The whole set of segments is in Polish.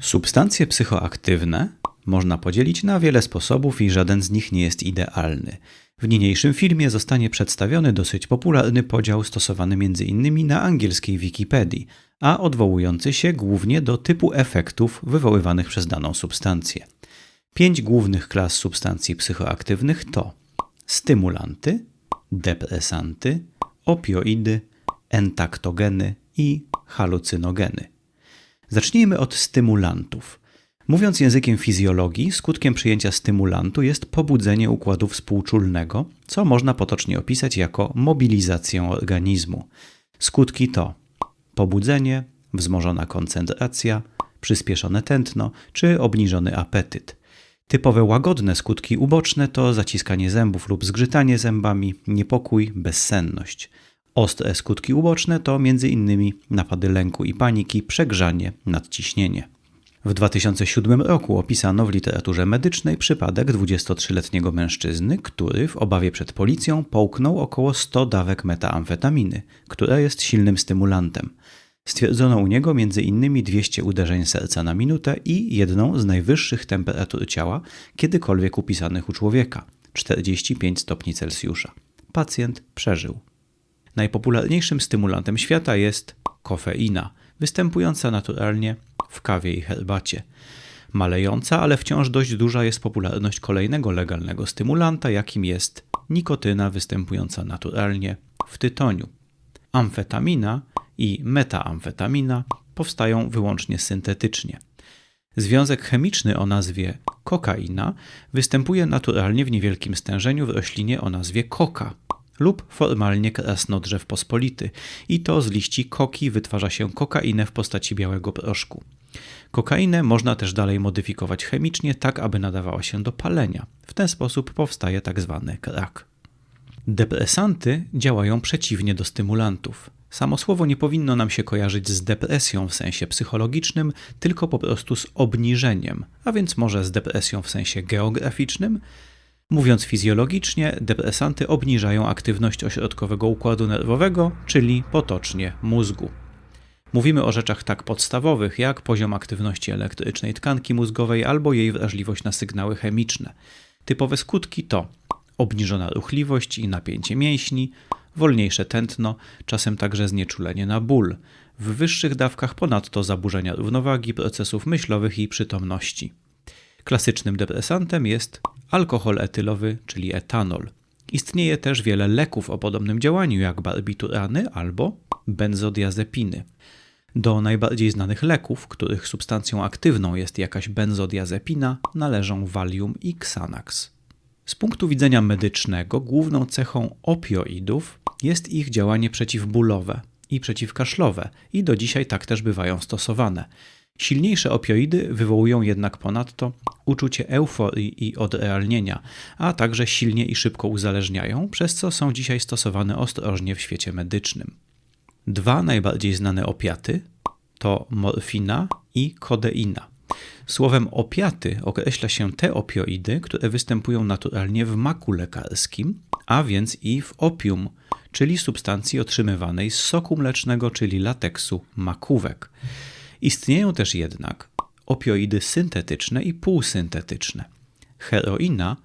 Substancje psychoaktywne można podzielić na wiele sposobów i żaden z nich nie jest idealny. W niniejszym filmie zostanie przedstawiony dosyć popularny podział stosowany m.in. na angielskiej Wikipedii, a odwołujący się głównie do typu efektów wywoływanych przez daną substancję. Pięć głównych klas substancji psychoaktywnych to stymulanty, depresanty, opioidy, entaktogeny i halucynogeny. Zacznijmy od stymulantów. Mówiąc językiem fizjologii, skutkiem przyjęcia stymulantu jest pobudzenie układu współczulnego, co można potocznie opisać jako mobilizację organizmu. Skutki to pobudzenie, wzmożona koncentracja, przyspieszone tętno czy obniżony apetyt. Typowe łagodne skutki uboczne to zaciskanie zębów lub zgrzytanie zębami, niepokój, bezsenność. Ostre skutki uboczne to m.in. napady lęku i paniki, przegrzanie, nadciśnienie. W 2007 roku opisano w literaturze medycznej przypadek 23-letniego mężczyzny, który w obawie przed policją połknął około 100 dawek metamfetaminy, która jest silnym stymulantem. Stwierdzono u niego m.in. 200 uderzeń serca na minutę i jedną z najwyższych temperatur ciała kiedykolwiek upisanych u człowieka 45 stopni Celsjusza. Pacjent przeżył. Najpopularniejszym stymulantem świata jest kofeina, występująca naturalnie w kawie i herbacie. Malejąca, ale wciąż dość duża jest popularność kolejnego legalnego stymulanta, jakim jest nikotyna występująca naturalnie w tytoniu. Amfetamina i metaamfetamina powstają wyłącznie syntetycznie. Związek chemiczny o nazwie kokaina występuje naturalnie w niewielkim stężeniu w roślinie o nazwie koka lub formalnie krasnodrzew pospolity i to z liści koki wytwarza się kokainę w postaci białego proszku. Kokainę można też dalej modyfikować chemicznie, tak aby nadawała się do palenia. W ten sposób powstaje tak zwany krak. Depresanty działają przeciwnie do stymulantów. Samo słowo nie powinno nam się kojarzyć z depresją w sensie psychologicznym, tylko po prostu z obniżeniem, a więc może z depresją w sensie geograficznym. Mówiąc fizjologicznie, depresanty obniżają aktywność ośrodkowego układu nerwowego, czyli potocznie mózgu. Mówimy o rzeczach tak podstawowych jak poziom aktywności elektrycznej tkanki mózgowej albo jej wrażliwość na sygnały chemiczne. Typowe skutki to obniżona ruchliwość i napięcie mięśni, wolniejsze tętno, czasem także znieczulenie na ból. W wyższych dawkach ponadto zaburzenia równowagi, procesów myślowych i przytomności. Klasycznym depresantem jest alkohol etylowy, czyli etanol. Istnieje też wiele leków o podobnym działaniu, jak barbiturany albo benzodiazepiny. Do najbardziej znanych leków, których substancją aktywną jest jakaś benzodiazepina, należą Valium i Xanax. Z punktu widzenia medycznego, główną cechą opioidów jest ich działanie przeciwbólowe i przeciwkaszlowe, i do dzisiaj tak też bywają stosowane. Silniejsze opioidy wywołują jednak ponadto uczucie euforii i odrealnienia, a także silnie i szybko uzależniają, przez co są dzisiaj stosowane ostrożnie w świecie medycznym. Dwa najbardziej znane opiaty to morfina i kodeina. Słowem opiaty określa się te opioidy, które występują naturalnie w maku lekarskim, a więc i w opium, czyli substancji otrzymywanej z soku mlecznego, czyli lateksu makówek. Istnieją też jednak opioidy syntetyczne i półsyntetyczne. Heroina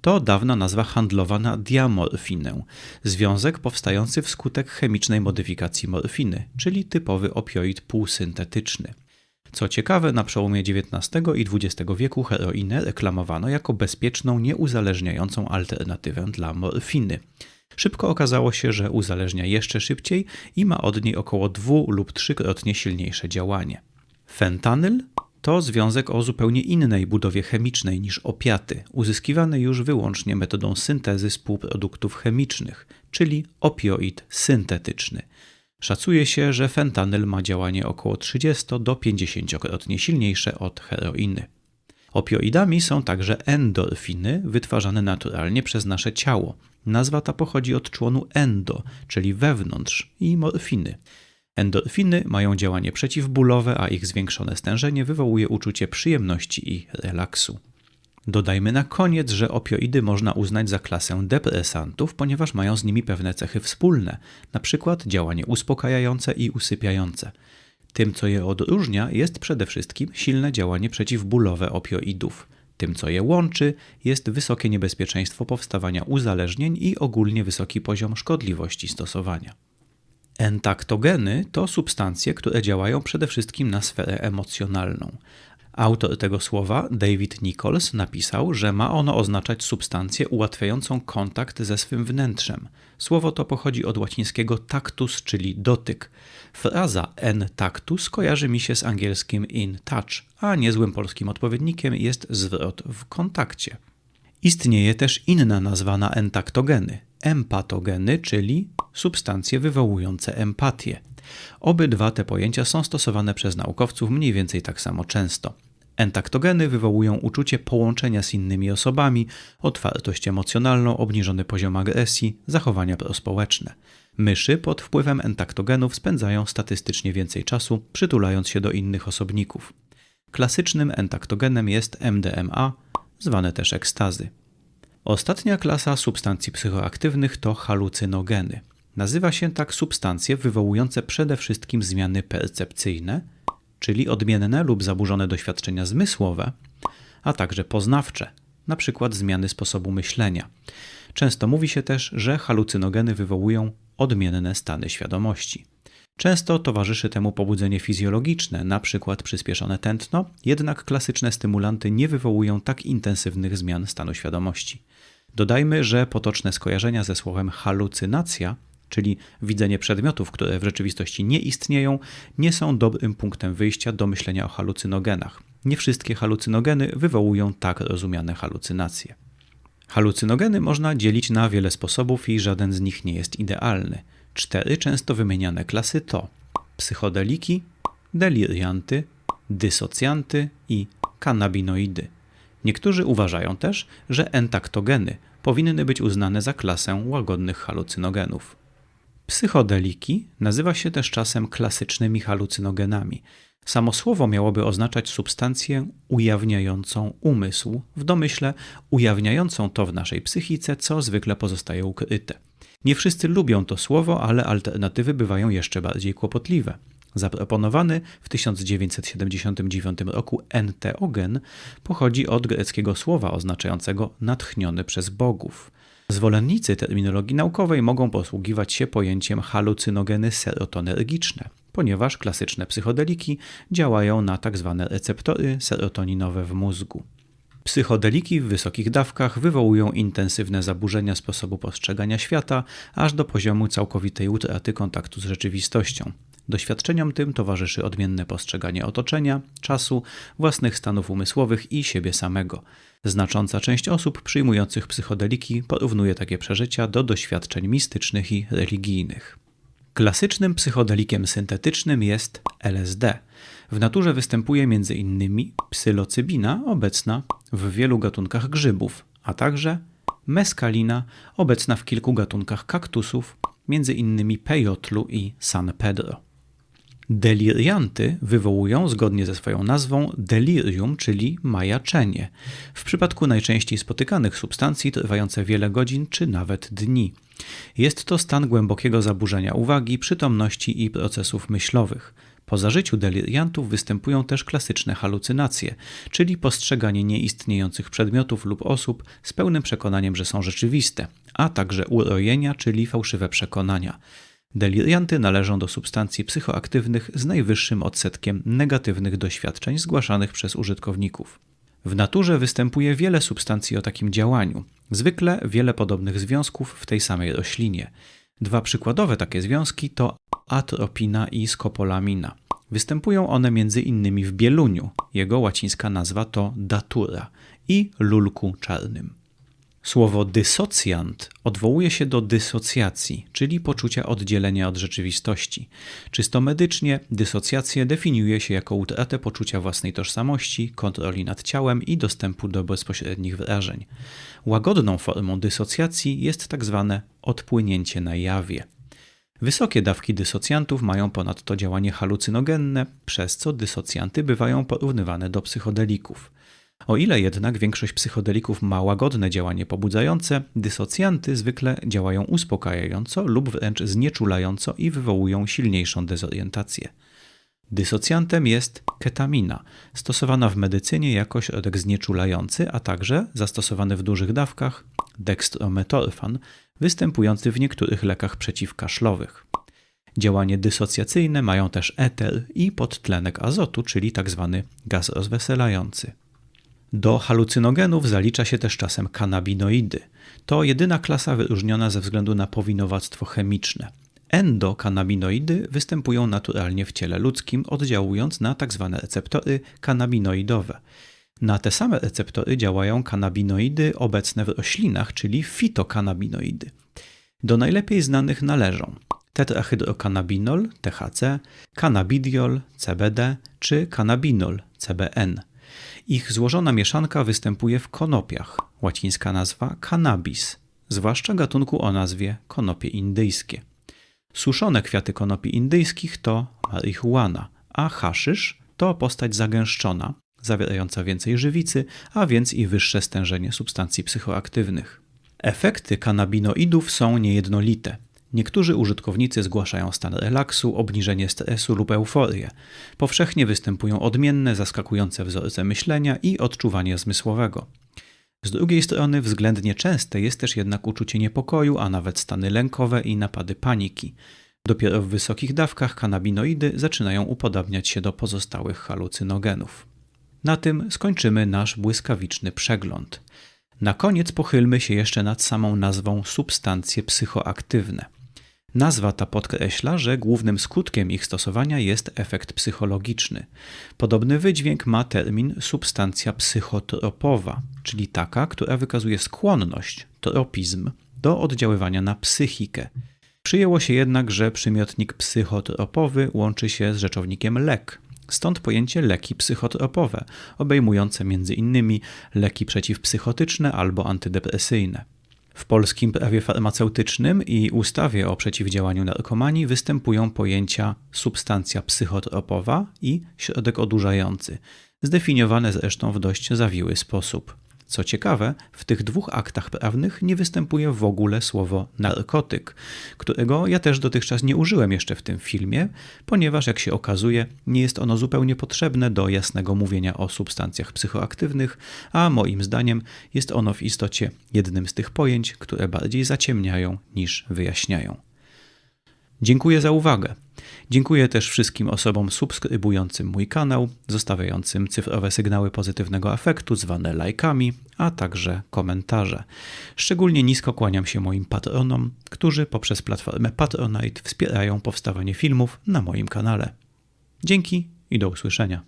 to dawna nazwa handlowa na diamorfinę, związek powstający wskutek chemicznej modyfikacji morfiny, czyli typowy opioid półsyntetyczny. Co ciekawe, na przełomie XIX i XX wieku heroinę reklamowano jako bezpieczną, nieuzależniającą alternatywę dla morfiny. Szybko okazało się, że uzależnia jeszcze szybciej i ma od niej około dwu lub trzykrotnie silniejsze działanie. Fentanyl to związek o zupełnie innej budowie chemicznej niż opiaty, uzyskiwany już wyłącznie metodą syntezy półproduktów chemicznych, czyli opioid syntetyczny. Szacuje się, że fentanyl ma działanie około 30 do 50-krotnie silniejsze od heroiny. Opioidami są także endorfiny wytwarzane naturalnie przez nasze ciało. Nazwa ta pochodzi od członu endo, czyli wewnątrz, i morfiny. Endorfiny mają działanie przeciwbólowe, a ich zwiększone stężenie wywołuje uczucie przyjemności i relaksu. Dodajmy na koniec, że opioidy można uznać za klasę depresantów, ponieważ mają z nimi pewne cechy wspólne, np. działanie uspokajające i usypiające. Tym, co je odróżnia, jest przede wszystkim silne działanie przeciwbólowe opioidów. Tym, co je łączy, jest wysokie niebezpieczeństwo powstawania uzależnień i ogólnie wysoki poziom szkodliwości stosowania. Entaktogeny to substancje, które działają przede wszystkim na sferę emocjonalną. Autor tego słowa, David Nichols, napisał, że ma ono oznaczać substancję ułatwiającą kontakt ze swym wnętrzem. Słowo to pochodzi od łacińskiego tactus, czyli dotyk. Fraza en tactus kojarzy mi się z angielskim in touch, a niezłym polskim odpowiednikiem jest zwrot w kontakcie. Istnieje też inna nazwa na entaktogeny empatogeny, czyli substancje wywołujące empatię. Obydwa te pojęcia są stosowane przez naukowców mniej więcej tak samo często. Entaktogeny wywołują uczucie połączenia z innymi osobami, otwartość emocjonalną, obniżony poziom agresji, zachowania prospołeczne. Myszy pod wpływem entaktogenów spędzają statystycznie więcej czasu, przytulając się do innych osobników. Klasycznym entaktogenem jest MDMA, zwane też ekstazy. Ostatnia klasa substancji psychoaktywnych to halucynogeny. Nazywa się tak substancje wywołujące przede wszystkim zmiany percepcyjne, czyli odmienne lub zaburzone doświadczenia zmysłowe, a także poznawcze, np. zmiany sposobu myślenia. Często mówi się też, że halucynogeny wywołują odmienne stany świadomości. Często towarzyszy temu pobudzenie fizjologiczne, np. przyspieszone tętno, jednak klasyczne stymulanty nie wywołują tak intensywnych zmian stanu świadomości. Dodajmy, że potoczne skojarzenia ze słowem halucynacja, czyli widzenie przedmiotów, które w rzeczywistości nie istnieją, nie są dobrym punktem wyjścia do myślenia o halucynogenach. Nie wszystkie halucynogeny wywołują tak rozumiane halucynacje. Halucynogeny można dzielić na wiele sposobów i żaden z nich nie jest idealny. Cztery często wymieniane klasy to psychodeliki, delirianty, dysocjanty i kanabinoidy. Niektórzy uważają też, że entaktogeny powinny być uznane za klasę łagodnych halucynogenów. Psychodeliki nazywa się też czasem klasycznymi halucynogenami. Samo słowo miałoby oznaczać substancję ujawniającą umysł, w domyśle ujawniającą to w naszej psychice, co zwykle pozostaje ukryte. Nie wszyscy lubią to słowo, ale alternatywy bywają jeszcze bardziej kłopotliwe. Zaproponowany w 1979 roku enteogen pochodzi od greckiego słowa oznaczającego natchniony przez bogów. Zwolennicy terminologii naukowej mogą posługiwać się pojęciem halucynogeny serotonergiczne, ponieważ klasyczne psychodeliki działają na tzw. Tak receptory serotoninowe w mózgu. Psychodeliki w wysokich dawkach wywołują intensywne zaburzenia sposobu postrzegania świata, aż do poziomu całkowitej utraty kontaktu z rzeczywistością. Doświadczeniom tym towarzyszy odmienne postrzeganie otoczenia, czasu, własnych stanów umysłowych i siebie samego. Znacząca część osób przyjmujących psychodeliki porównuje takie przeżycia do doświadczeń mistycznych i religijnych. Klasycznym psychodelikiem syntetycznym jest LSD. W naturze występuje m.in. psylocybina obecna w wielu gatunkach grzybów, a także meskalina obecna w kilku gatunkach kaktusów, m.in. pejotlu i San Pedro. Delirianty wywołują, zgodnie ze swoją nazwą, delirium, czyli majaczenie. W przypadku najczęściej spotykanych substancji trwające wiele godzin czy nawet dni. Jest to stan głębokiego zaburzenia uwagi, przytomności i procesów myślowych. Po zażyciu deliriantów występują też klasyczne halucynacje, czyli postrzeganie nieistniejących przedmiotów lub osób z pełnym przekonaniem, że są rzeczywiste, a także urojenia, czyli fałszywe przekonania. Delirianty należą do substancji psychoaktywnych z najwyższym odsetkiem negatywnych doświadczeń zgłaszanych przez użytkowników. W naturze występuje wiele substancji o takim działaniu, zwykle wiele podobnych związków w tej samej roślinie. Dwa przykładowe takie związki to atropina i skopolamina. Występują one m.in. w bieluniu, jego łacińska nazwa to datura, i lulku czarnym. Słowo dysocjant odwołuje się do dysocjacji, czyli poczucia oddzielenia od rzeczywistości. Czysto medycznie dysocjację definiuje się jako utratę poczucia własnej tożsamości, kontroli nad ciałem i dostępu do bezpośrednich wrażeń. Łagodną formą dysocjacji jest tak zwane odpłynięcie na jawie. Wysokie dawki dysocjantów mają ponadto działanie halucynogenne, przez co dysocjanty bywają porównywane do psychodelików. O ile jednak większość psychodelików ma łagodne działanie pobudzające, dysocjanty zwykle działają uspokajająco lub wręcz znieczulająco i wywołują silniejszą dezorientację. Dysocjantem jest ketamina, stosowana w medycynie jako środek znieczulający, a także zastosowany w dużych dawkach dextrometorfan, występujący w niektórych lekach przeciwkaszlowych. Działanie dysocjacyjne mają też eter i podtlenek azotu, czyli tzw. Tak gaz rozweselający. Do halucynogenów zalicza się też czasem kanabinoidy. To jedyna klasa wyróżniona ze względu na powinowactwo chemiczne. Endokanabinoidy występują naturalnie w ciele ludzkim, oddziałując na tzw. Tak receptory kanabinoidowe. Na te same receptory działają kanabinoidy obecne w roślinach, czyli fitokanabinoidy. Do najlepiej znanych należą tetrahydrokanabinol THC, cannabidiol CBD czy cannabinol CBN. Ich złożona mieszanka występuje w konopiach, łacińska nazwa cannabis, zwłaszcza gatunku o nazwie konopie indyjskie. Suszone kwiaty konopi indyjskich to marihuana, a haszysz to postać zagęszczona, zawierająca więcej żywicy, a więc i wyższe stężenie substancji psychoaktywnych. Efekty kanabinoidów są niejednolite. Niektórzy użytkownicy zgłaszają stan relaksu, obniżenie stresu lub euforię. Powszechnie występują odmienne, zaskakujące wzorce myślenia i odczuwania zmysłowego. Z drugiej strony względnie częste jest też jednak uczucie niepokoju, a nawet stany lękowe i napady paniki. Dopiero w wysokich dawkach kanabinoidy zaczynają upodabniać się do pozostałych halucynogenów. Na tym skończymy nasz błyskawiczny przegląd. Na koniec pochylmy się jeszcze nad samą nazwą substancje psychoaktywne. Nazwa ta podkreśla, że głównym skutkiem ich stosowania jest efekt psychologiczny. Podobny wydźwięk ma termin substancja psychotropowa, czyli taka, która wykazuje skłonność, tropizm, do oddziaływania na psychikę. Przyjęło się jednak, że przymiotnik psychotropowy łączy się z rzeczownikiem lek, Stąd pojęcie leki psychotropowe, obejmujące m.in. leki przeciwpsychotyczne albo antydepresyjne. W polskim prawie farmaceutycznym i ustawie o przeciwdziałaniu narkomanii występują pojęcia substancja psychotropowa i środek odurzający, zdefiniowane zresztą w dość zawiły sposób. Co ciekawe, w tych dwóch aktach prawnych nie występuje w ogóle słowo narkotyk, którego ja też dotychczas nie użyłem jeszcze w tym filmie, ponieważ jak się okazuje, nie jest ono zupełnie potrzebne do jasnego mówienia o substancjach psychoaktywnych, a moim zdaniem jest ono w istocie jednym z tych pojęć, które bardziej zaciemniają niż wyjaśniają. Dziękuję za uwagę. Dziękuję też wszystkim osobom subskrybującym mój kanał, zostawiającym cyfrowe sygnały pozytywnego afektu, zwane lajkami, a także komentarze. Szczególnie nisko kłaniam się moim patronom, którzy poprzez platformę Patronite wspierają powstawanie filmów na moim kanale. Dzięki i do usłyszenia.